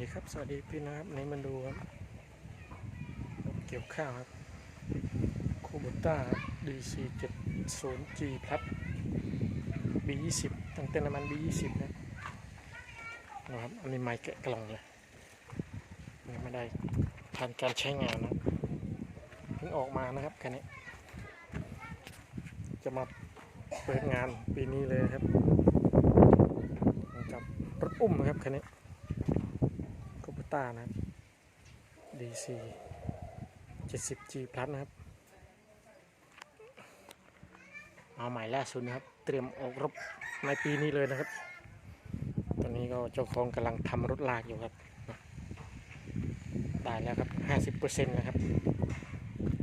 ดีครับ สวัสดีพี่นะครับวันนี้มาดูครับเกี่ยวข้าวครับคูบูต้า DC 70 G Plus B 20 ตั้งแต่น้ำมัน B 20 นะนะครับอันนี้ไม้แกะกล่องเลยยังไม่ได้ผ่านการใช้งานนะเพิ่งออกมานะครับคันนี้ จะมาเปิดงานปีนี้เลยครับกับรถอุ้มนะครับคันนี้ ตานะครับ DC 70G Plus นะครับ เอาใหม่ล่าสุดนะครับ เตรียมออกรบในปีนี้เลยนะครับ ตอนนี้ก็เจ้าของกำลังทำรถลากอยู่ครับได้แล้วครับ 50%นะครับ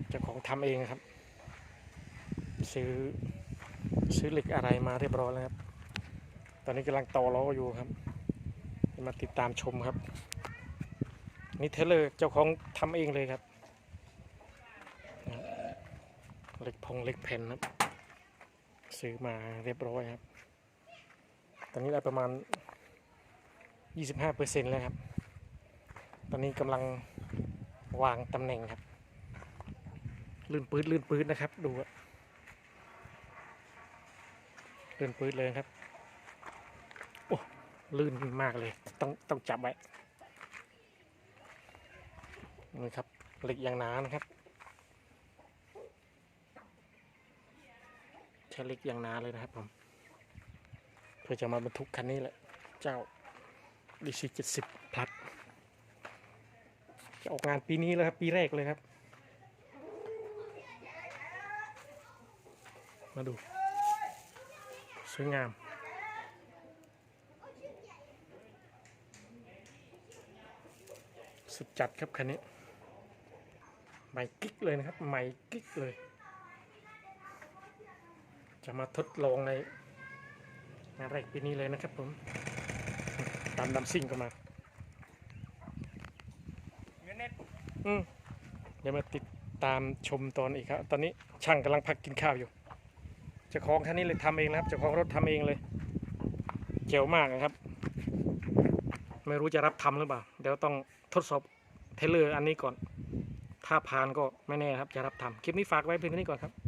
เจ้าของทำเองครับ ซื้อซื้อเหล็กอะไรมาเรียบร้อยแล้วครับ ตอนนี้กำลังต่อล้ออยู่ครับ มาติดตามชมครับ นี่เทเลอร์เจ้าของทำเองเลยครับเหล็กพงเหล็กแผ่นครับ ซื้อมาเรียบร้อยครับ ตอนนี้ได้ประมาณ 25%แล้วครับ ตอนนี้กำลังวางตำแหน่งครับ ลื่นปืดลื่นปืดนะครับ ดูอะลื่นปืดเลยครับ โอ้ ลื่นมากเลย ต้องต้องจับไว้ นี่ครับเหล็กยางหนานะครับใช้เหล็กยางหนาเลยนะครับผมเพื่อจะมาบรรทุกคันนี้แหละ เจ้าดีซีเจ็ดสิบพลัดจะออกงานปีนี้แล้วครับ ปีแรกเลยครับ มาดู สวยงามสุดจัดครับคันนี้ ใหม่กิ๊กเลยนะครับ ใหม่กิ๊กเลย จะมาทดลองในงานแรกปีนี้เลยนะครับผมตามดำซิ่งก็มาเงินเน็ตอืมเดี๋ยวมาติดตามชมตอนอีกครับ ตอนนี้ช่างกำลังพักกินข้าวอยู่เจ้าของคันนี้เลยทำเองนะครับเจ้าของรถทำเองเลยเจ๋วมากนะครับ ไม่รู้จะรับทำหรือเปล่า เดี๋ยวต้องทดสอบเทเลอร์อันนี้ก่อน ถ้าผ่านก็ไม่แน่ครับจะรับทำคลิปนี้ฝากไว้เพียงเท่านี้ก่อนครับ